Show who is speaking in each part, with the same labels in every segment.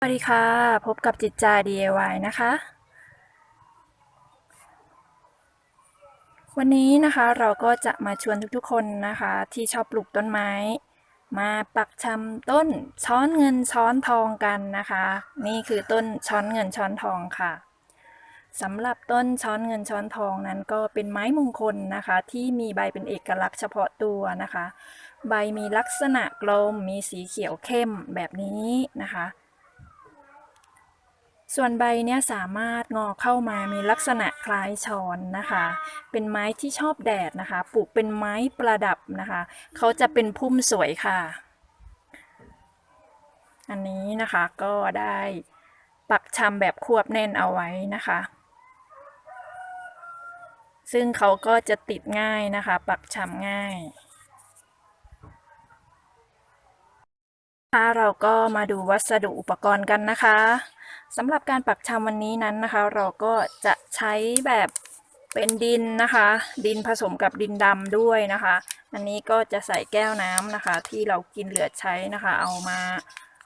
Speaker 1: สวัสดีค่ะ พบกับจิตใจ DIY นะคะ วันนี้นะคะเราก็จะมาชวนทุกๆคนนะคะ ที่ชอบปลูกต้นไม้ มาปักชำต้นช้อนเงินช้อนทองกันนะคะ นี่คือต้นช้อนเงินช้อนทองค่ะสำหรับต้นช้อนเงินช้อนทองนั้นก็เป็นไม้มงคลนะคะ ที่มีใบเป็นเอกลักษณ์เฉพาะตัวนะคะ ใบมีลักษณะกลมมีสีเขียวเข้มแบบนี้นะคะ ส่วนใบเนี่ยสามารถงอเข้ามามีลักษณะคล้ายช้อนนะคะ เป็นไม้ที่ชอบแดดนะคะ ปลูกเป็นไม้ประดับนะคะ เขาจะเป็นพุ่มสวยค่ะ อันนี้นะคะก็ได้ปักชำแบบควบแน่นเอาไว้นะคะ ซึ่งเขาก็จะติดง่ายนะคะ ปักชำง่ายค่ะเราก็มาดูวัสดุอุปกรณ์กันนะคะ สำหรับการปักชำวันนี้นั้นนะคะ เราก็จะใช้แบบเป็นดินนะคะ ดินผสมกับดินดำด้วยนะคะ อันนี้ก็จะใส่แก้วน้ำนะคะ ที่เรากินเหลือใช้นะคะ เอามา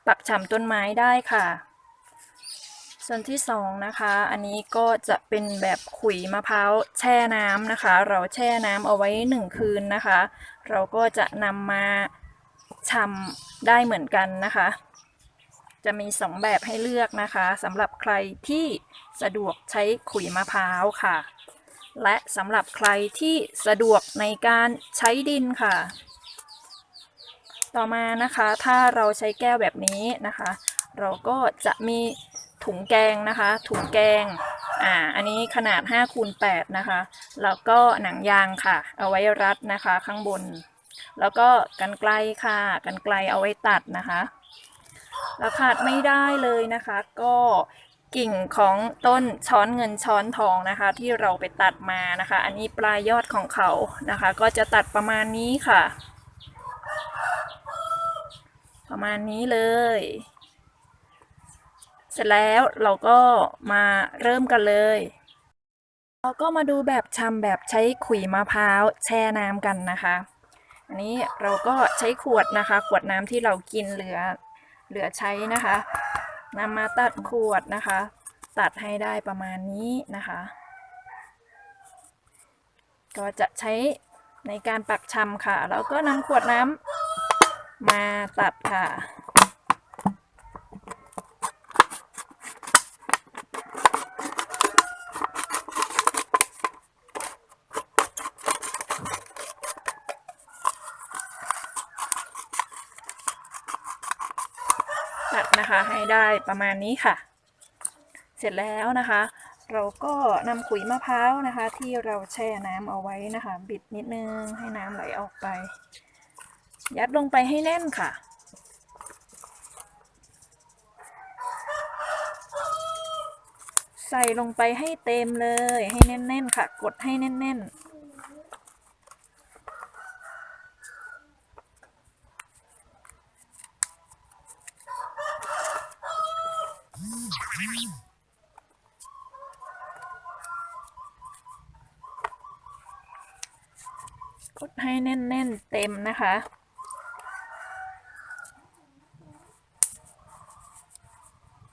Speaker 1: ปักชำต้นไม้ได้ค่ะ ส่วนที่สองนะคะ อันนี้ก็จะเป็นแบบขุยมะพร้าวแช่น้ำนะคะ เราแช่น้ำเอาไว้หนึ่งคืนนะคะ เราก็จะนำมาชำได้เหมือนกันนะคะ จะมีสองแบบให้เลือกนะคะสำหรับใครที่สะดวกใช้ขุยมะพร้าวค่ะ และสำหรับใครที่สะดวกในการใช้ดินค่ะ ต่อมานะคะถ้าเราใช้แก้วแบบนี้นะคะ เราก็จะมีถุงแกงนะคะ ถุงแกงอ่าอันนี้ขนาด5คูณ8นะคะ แล้วก็หนังยางค่ะ เอาไว้รัดนะคะข้างบน แล้วก็กันไกลค่ะ กันไกลเอาไว้ตัดนะคะ แล้วขาดไม่ได้เลยนะคะ ก็กิ่งของต้นช้อนเงินช้อนทองนะคะ ที่เราไปตัดมานะคะ อันนี้ปลายยอดของเขานะคะ ก็จะตัดประมาณนี้ค่ะ ประมาณนี้เลย เสร็จแล้วเราก็มาเริ่มกันเลยเราก็มาดูแบบชำแบบใช้ขุยมะพร้าวแช่น้ำกันนะคะ อันนี้เราก็ใช้ขวดนะคะ ขวดน้ำที่เรากินเหลือ เหลือใช้นะคะนำมาตัดขวดนะคะ ตัดให้ได้ประมาณนี้นะคะ ก็จะใช้ในการปักชำค่ะ แล้วก็นำขวดน้ำมาตัดค่ะ นะคะ ให้ได้ประมาณนี้ค่ะ เสร็จแล้วนะคะ เราก็นำขุยมะพร้าวนะคะ ที่เราแช่น้ำเอาไว้นะคะ บิดนิดนึงให้น้ำไหลออกไป ยัดลงไปให้แน่นค่ะใส่ลงไปให้เต็มเลยให้แน่นๆค่ะ กดให้แน่นๆ ดให้แน่นๆเต็มนะคะ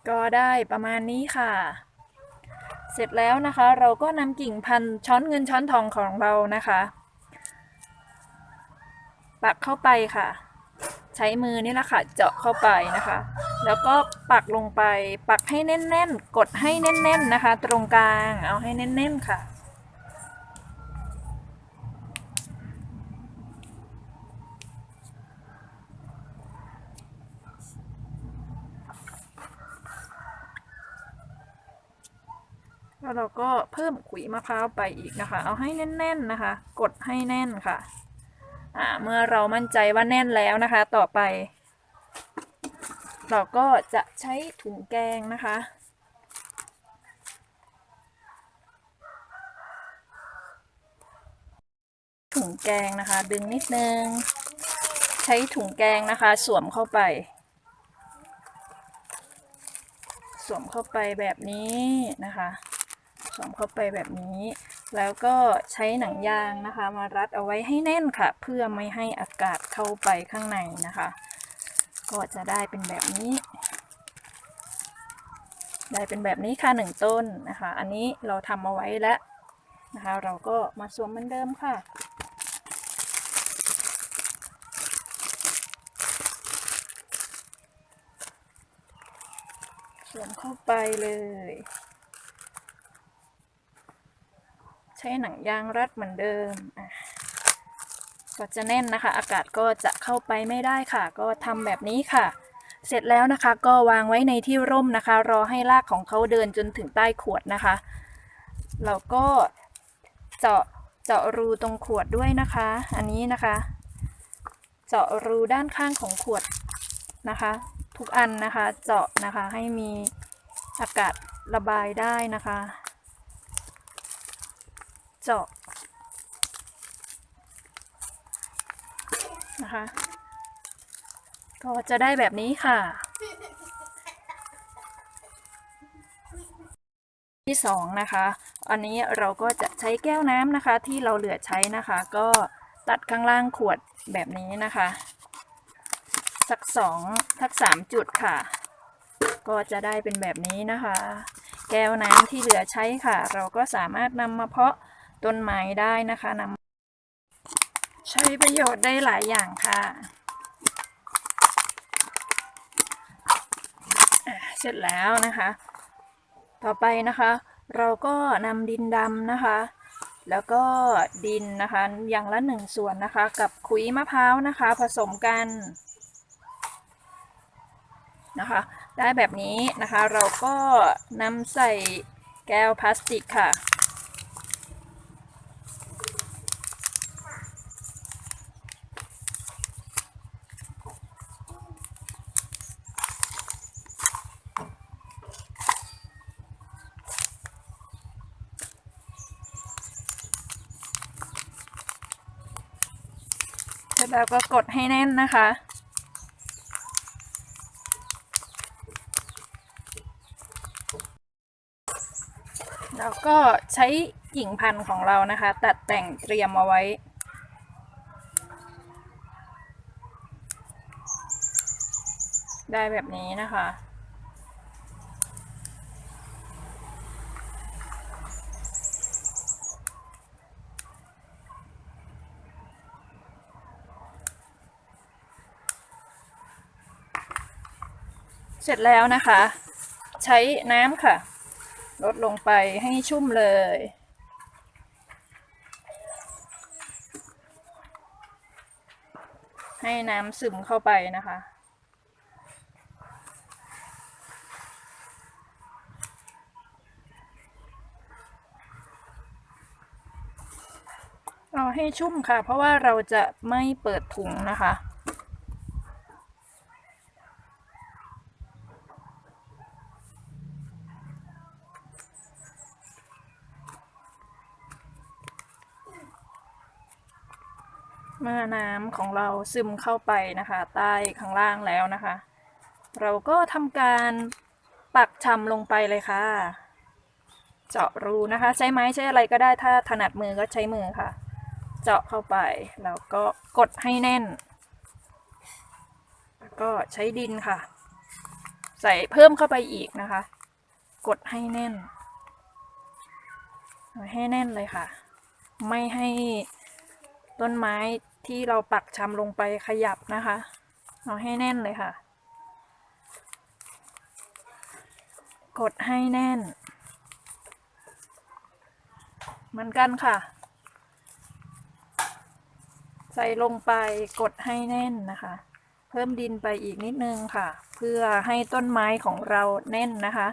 Speaker 1: ก็ได้ประมาณนี้ค่ะ เสร็จแล้วนะคะ เราก็นำกิ่งพันช้อนเงินช้อนทองของเรานะคะ ปักเข้าไปค่ะ ใช้มือนี่แหละค่ะเจาะเข้าไปนะคะ แล้วก็ปักลงไปปักให้แน่นๆ กดให้แน่น ๆนะคะ ตรงกลางเอาให้แน่น ๆ ค่ะ แล้วเราก็เพิ่มขุยมะพร้าวไปอีกนะคะ เอาให้แน่น ๆนะคะ กดให้แน่นค่ะอ่าเมื่อเรามั่นใจว่าแน่นแล้วนะคะ ต่อไป เราก็จะใช้ถุงแกงนะคะถุงแกงนะคะ ดึงนิดนึง ใช้ถุงแกงนะคะ สวมเข้าไป สวมเข้าไปแบบนี้นะคะ วมเข้าไปแบบนี้ แล้วก็ใช้หนังยางนะคะ มารัดเอาไว้ให้แน่นค่ะ เพื่อไม่ให้อากาศเข้าไปข้างในนะคะ ก็จะได้เป็นแบบนี้ ได้เป็นแบบนี้ค่ะหนึ่งต้นนะคะ อันนี้เราทำเอาไว้แล้วนะคะ เราก็มาสวมเหมือนเดิมค่ะสวมเข้าไปเลย ใช้หนังยางรัดเหมือนเดิมก็จะแน่นนะคะ อากาศก็จะเข้าไปไม่ได้ค่ะ ก็ทำแบบนี้ค่ะ เสร็จแล้วนะคะก็วางไว้ในที่ร่มนะคะ รอให้รากของเขาเดินจนถึงใต้ขวดนะคะเราก็เจาะเจาะรูตรงขวดด้วยนะคะ อันนี้นะคะ เจาะรูด้านข้างของขวดนะคะ ทุกอันนะคะเจาะนะคะให้มีอากาศระบายได้นะคะ เจาะนะคะ ก็จะได้แบบนี้ค่ะ ที่สองนะคะ อันนี้เราก็จะใช้แก้วน้ำนะคะ ที่เราเหลือใช้นะคะ ก็ตัดข้างล่างขวดแบบนี้นะคะ สักสองทักสามจุดค่ะ ก็จะได้เป็นแบบนี้นะคะ แก้วน้ำที่เหลือใช้ค่ะ เราก็สามารถนำมาเพาะ ต้นไม้ได้นะคะนำใช้ประโยชน์ได้หลายอย่างค่ะเสร็จแล้วนะคะ ต่อไปนะคะ เราก็นำดินดำนะคะ แล้วก็ดินนะคะอย่างละหนึ่งส่วนนะคะ กับขุยมะพร้าวนะคะ ผสมกันนะคะ ได้แบบนี้นะคะเราก็นำใส่แก้วพลาสติกค่ะ แล้วก็กดให้แน่นนะคะ แล้วก็ใช้กิ่งพันธุ์ของเรานะคะ ตัดแต่งเตรียมเอาไว้ได้แบบนี้นะคะ เสร็จแล้วนะคะ ใช้น้ำค่ะลดลงไปให้ชุ่มเลย ให้น้ำซึมเข้าไปนะคะเอาให้ชุ่มค่ะ เพราะว่าเราจะไม่เปิดถุงนะคะ เมื่อน้ำของเราซึมเข้าไปนะคะ ใต้ข้างล่างแล้วนะคะ เราก็ทำการปักชำลงไปเลยค่ะ เจาะรูนะคะ ใช้ไม้ใช้อะไรก็ได้ถ้าถนัดมือก็ใช้มือค่ะ เจาะเข้าไปแล้วก็กดให้แน่น แล้วก็ใช้ดินค่ะ ใส่เพิ่มเข้าไปอีกนะคะ กดให้แน่นให้แน่นเลยค่ะ ไม่ให้ต้นไม้ ที่เราปักชำลงไปขยับนะคะ เอาให้แน่นเลยค่ะ กดให้แน่น เหมือนกันค่ะ ใส่ลงไปกดให้แน่นนะคะ เพิ่มดินไปอีกนิดนึงค่ะ เพื่อให้ต้นไม้ของเราแน่นนะคะ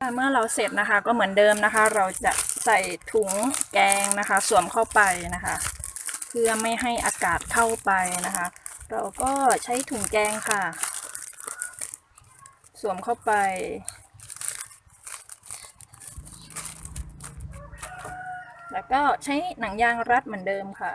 Speaker 1: เมื่อเราเสร็จนะคะก็เหมือนเดิมนะคะ เราจะใส่ถุงแกงนะคะ สวมเข้าไปนะคะ เพื่อไม่ให้อากาศเข้าไปนะคะ เราก็ใช้ถุงแกงค่ะ สวมเข้าไปแล้วก็ใช้หนังยางรัดเหมือนเดิมค่ะ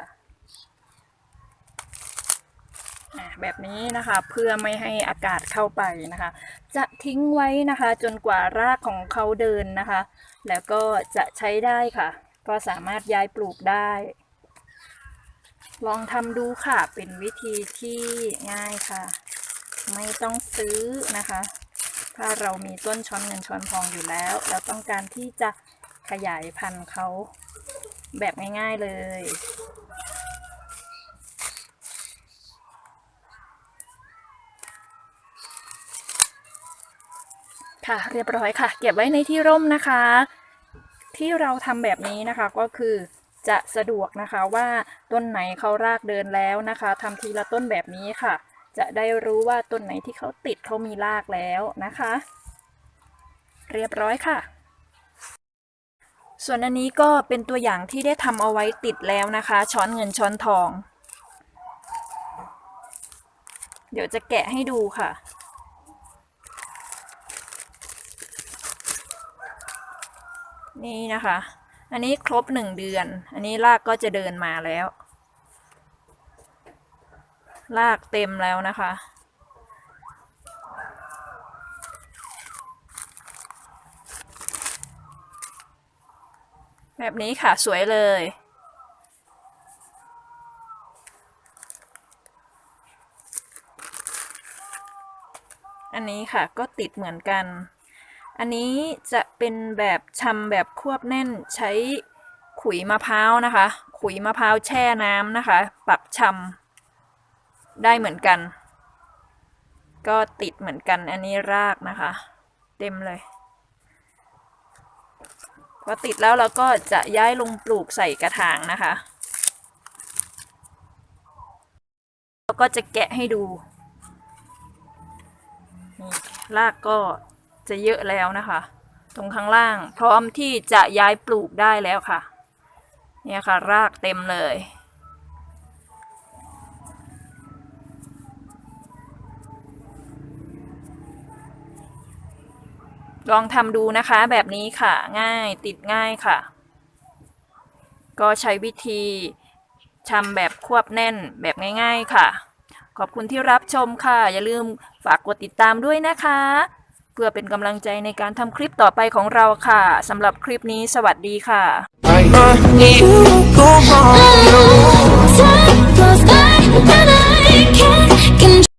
Speaker 1: อะ แบบนี้นะคะ เพื่อไม่ให้อากาศเข้าไปนะคะ จะทิ้งไว้นะคะ จนกว่ารากของเขาเดินนะคะ แล้วก็จะใช้ได้ค่ะ ก็สามารถย้ายปลูกได้ ลองทำดูค่ะ เป็นวิธีที่ง่ายค่ะ ไม่ต้องซื้อนะคะ ถ้าเรามีต้นช้อนเงินช้อนทองอยู่แล้วเราต้องการที่จะขยายพันธุ์เขาแบบง่าย ๆเลย ค่ะ เรียบร้อยค่ะ เก็บไว้ในที่ร่มนะคะ ที่เราทำแบบนี้นะคะก็คือจะสะดวกนะคะว่าต้นไหนเขารากเดินแล้วนะคะทำทีละต้นแบบนี้ค่ะ จะได้รู้ว่าต้นไหนที่เขาติดเขามีรากแล้วนะคะ เรียบร้อยค่ะ ส่วนอันนี้ก็เป็นตัวอย่างที่ได้ทำเอาไว้ติดแล้วนะคะ ช้อนเงินช้อนทอง เดี๋ยวจะแกะให้ดูค่ะ นี่นะคะ อันนี้ครบหนึ่งเดือน อันนี้รากก็จะเดินมาแล้ว รากเต็มแล้วนะคะ แบบนี้ค่ะสวยเลยอันนี้ค่ะก็ติดเหมือนกัน อันนี้จะเป็นแบบชำแบบควบแน่นใช้ขุยมะพร้าวนะคะ ขุยมะพร้าวแช่น้ำนะคะ ปักชำได้เหมือนกัน ก็ติดเหมือนกันอันนี้รากนะคะ เต็มเลย พอติดแล้วเราก็จะย้ายลงปลูกใส่กระถางนะคะแล้วก็จะแกะให้ดู รากก็ จะเยอะแล้วนะคะ ตรงข้างล่างพร้อมที่จะย้ายปลูกได้แล้วค่ะ เนี่ยค่ะ รากเต็มเลย ลองทำดูนะคะแบบนี้ค่ะง่ายติดง่ายค่ะ ก็ใช้วิธีชำแบบควบแน่นแบบง่าย ๆ ค่ะขอบคุณที่รับชมค่ะ อย่าลืมฝากกดติดตามด้วยนะคะ เพื่อเป็นกำลังใจในการทำคลิปต่อไปของเราค่ะสำหรับคลิปนี้สวัสดีค่ะ
Speaker 2: I can't